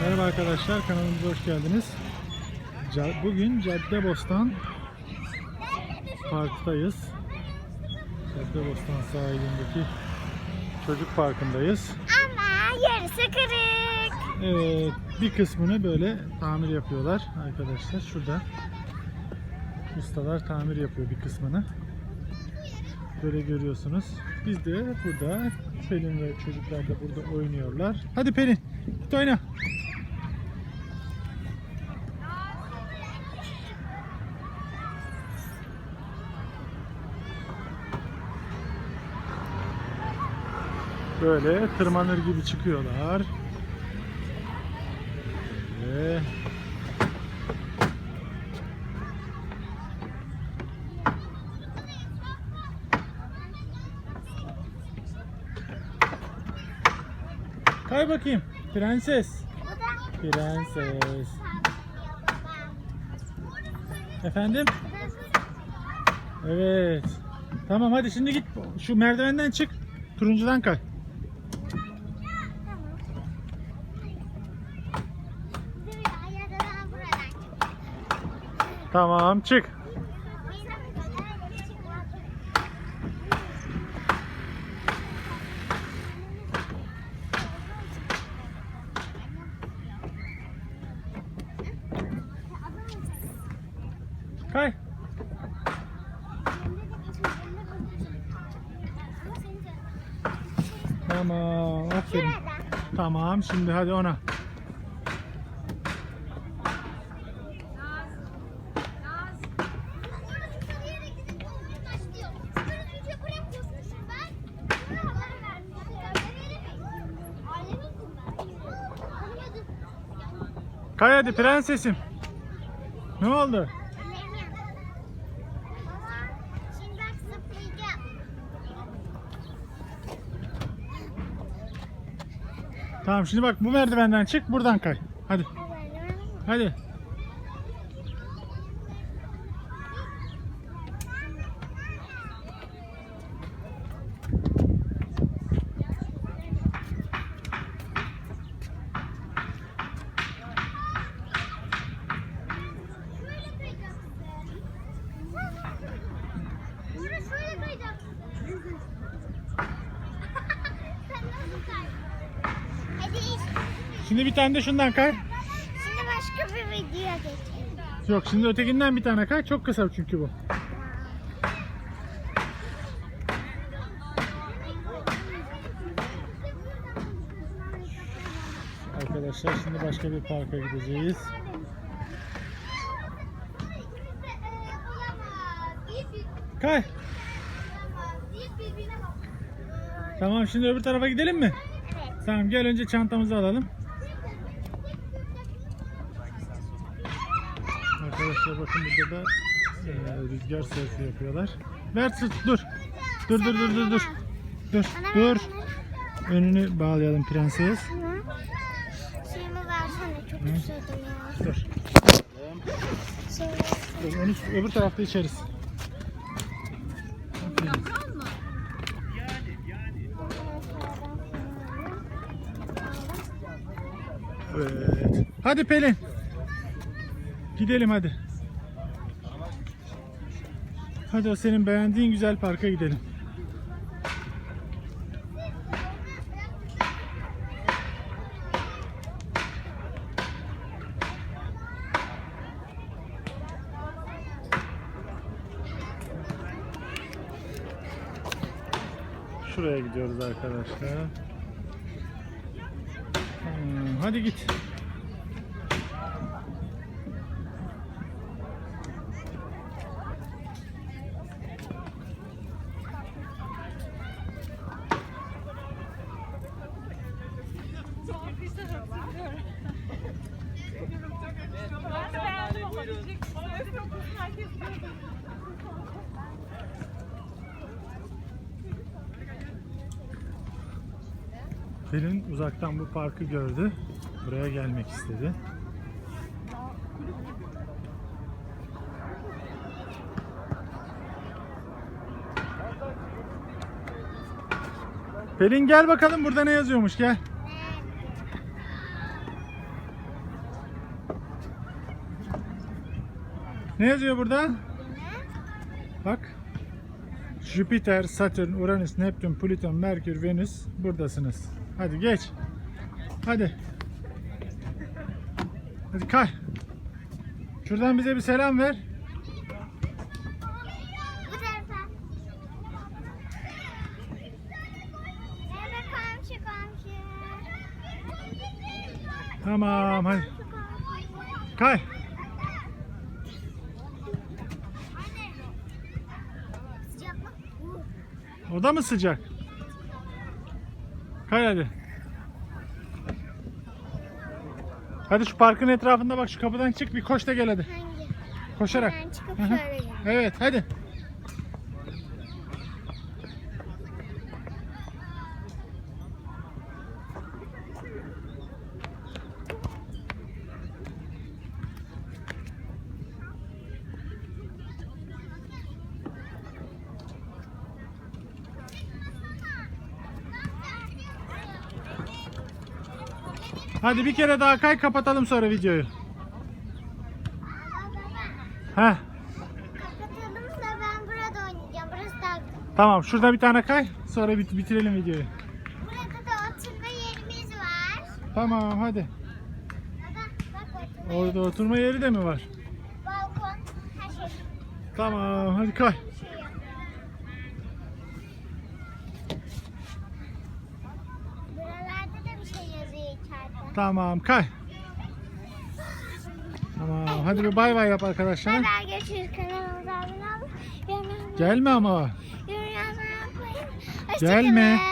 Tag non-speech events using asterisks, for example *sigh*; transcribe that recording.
Merhaba arkadaşlar, kanalımıza hoş geldiniz. Bugün Caddebostan Park'tayız. Caddebostan sahilindeki çocuk parkındayız. Ama yarısı kırık. Evet, bir kısmını böyle tamir yapıyorlar arkadaşlar. Şurada ustalar tamir yapıyor bir kısmını. Böyle görüyorsunuz. Biz de burada Pelin ve çocuklar da burada oynuyorlar. Hadi Pelin, git oyna. Böyle tırmanır gibi çıkıyorlar. Ve Kay bakayım. Prenses. Prenses. Efendim? Evet. Tamam hadi şimdi git. Şu merdivenden çık. Turuncudan kay. Tamam çık. Kay. Tamam. Aferin. Tamam şimdi hadi ona. Kay hadi prensesim. Ne oldu? Tamam şimdi bak bu merdivenden çık buradan kay. Hadi. Hadi. Şimdi bir tane de şundan kay. Şimdi başka bir videoya geçelim. Yok şimdi ötekinden bir tane kay. Çok kısa çünkü bu. Arkadaşlar şimdi başka bir parka gideceğiz. Kay. Tamam şimdi öbür tarafa gidelim mi? Evet. Tamam gel önce çantamızı alalım. Arkadaşlar bakın burada da e, rüzgar sesi yapıyorlar. Ver dur. Dur dur dur dur dur. Dur dur. Önünü bağlayalım prenses. Şeyimi versene çok istedim ya. Dur. Dur onu öbür tarafta içeriz. Evet. Hadi Pelin. Gidelim hadi. Hadi o senin beğendiğin güzel parka gidelim. Şuraya gidiyoruz arkadaşlar. Hmm, hadi git. Pelin uzaktan bu parkı gördü. Buraya gelmek istedi. Pelin gel bakalım burada ne yazıyormuş gel. Ne yazıyor burada? Bak. Jüpiter, Satürn, Uranüs, Neptün, Plüton, Merkür, Venüs buradasınız. Hadi geç. Hadi. Hadi kay. Şuradan bize bir selam ver. Tamam hadi. Kay. O da mı sıcak? Kay hadi. Hadi şu parkın etrafında bak şu kapıdan çık bir koş da gel hadi. Hangi? Koşarak. Ben çıkıp Hı hı. şöyle geleyim. Evet hadi. Hadi bir kere daha kay kapatalım sonra videoyu. Heh. Kapatalım da ben burada oynayacağım. Burası daha Tamam şurada bir tane kay sonra bit- bitirelim videoyu. Burada da oturma yerimiz var. Tamam hadi. Baba bak oturma Orada oturma yeri de mi var? balkon her şey. Tamam hadi kay. Bir şey yok. Buralarda da bir şey yazıyor içeride. Tamam kay. Tamam hadi bir bay bay yap arkadaşlar. Kanalımıza abone. Yorum yazmayı- Gelme ama. yorum unutmayın. Gelme. *laughs*